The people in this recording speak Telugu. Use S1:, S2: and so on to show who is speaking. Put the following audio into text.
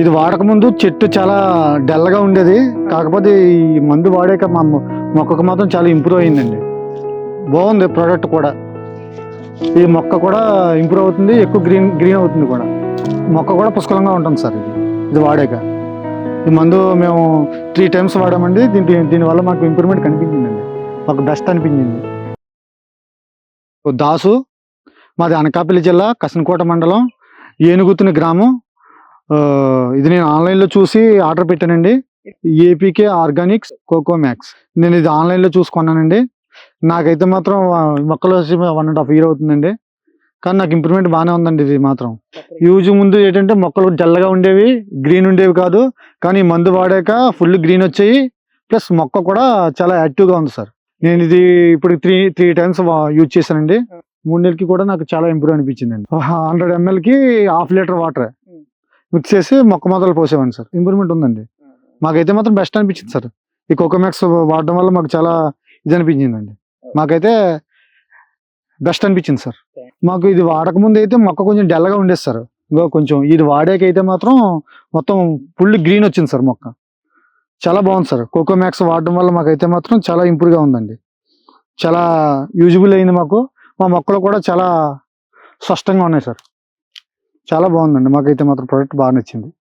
S1: ఇది వాడకముందు చెట్టు చాలా డల్గా ఉండేది. కాకపోతే ఈ మందు వాడాక మా మొక్కకు మాత్రం చాలా ఇంప్రూవ్ అయిందండి. బాగుంది ప్రోడక్ట్ కూడా. ఈ మొక్క కూడా ఇంప్రూవ్ అవుతుంది ఎక్కువ గ్రీన్ గ్రీన్ అవుతుంది కూడా. మొక్క కూడా పుష్కలంగా ఉంటుంది సార్ ఇది. ఇది వాడాక. ఈ మందు మేము త్రీ టైమ్స్ వాడామండి. దీని దీనివల్ల మాకు ఇంప్రూవ్మెంట్ కనిపించిందండి. మాకు బెస్ట్ అనిపించింది. ఓ దాసు మాది అనకాపల్లి జిల్లా కసనకోట మండలం ఏనుగుతుని గ్రామం. ఇది నేను ఆన్లైన్లో చూసి ఆర్డర్ పెట్టానండి. APK organics coco max. నేను ఇది ఆన్లైన్లో చూసుకున్నానండి నాకైతే మాత్రం మొక్కలు వచ్చి వన్ అండ్ హాఫ్ ఇయర్ అవుతుందండి. కానీ నాకు ఇంప్రూవ్మెంట్ బాగానే ఉందండి ఇది మాత్రం. యూజ్ ముందు ఏంటంటే మొక్కలు జల్లగా ఉండేవి గ్రీన్ ఉండేవి కాదు. కానీ ఈ మందు వాడాక ఫుల్ గ్రీన్ వచ్చాయి. ప్లస్ మొక్క కూడా చాలా యాక్టివ్గా ఉంది సార్. నేను ఇది ఇప్పుడు త్రీ త్రీ టైమ్స్ యూజ్ చేశానండి. మూడు నెలలకి కూడా నాకు చాలా ఇంప్రూవ్ అనిపించిందండి. హండ్రెడ్ ఎంఎల్కి హాఫ్ లీటర్ వాటర్. మిక్స్ చేసి మొక్క మొదలు పోసేవాడిని సార్. ఇంప్రూవ్మెంట్ ఉందండి. మాకైతే మాత్రం బెస్ట్ అనిపించింది సార్. ఈ కోకోమాక్స్ వాడడం వల్ల మాకు చాలా ఇది అనిపించిందండి. మాకైతే బెస్ట్ అనిపించింది సార్. మాకు ఇది వాడకముందు అయితే మొక్క కొంచెం డల్గా ఉండేది సార్. ఇంకో కొంచెం ఇది వాడాకైతే మాత్రం మొత్తం ఫుల్ గ్రీన్ వచ్చింది సార్ మొక్క. చాలా బాగుంది సార్. కోకో మ్యాక్స్ వాడడం వల్ల మాకైతే మాత్రం చాలా ఇంప్రూవ్గా ఉందండి. చాలా యూజబుల్ అయింది మాకు. మా మొక్కలు కూడా చాలా స్పష్టంగా ఉన్నాయి సార్. చాలా బాగుందండి. మాకైతే మాత్రం ప్రోడక్ట్ బాగా నచ్చింది.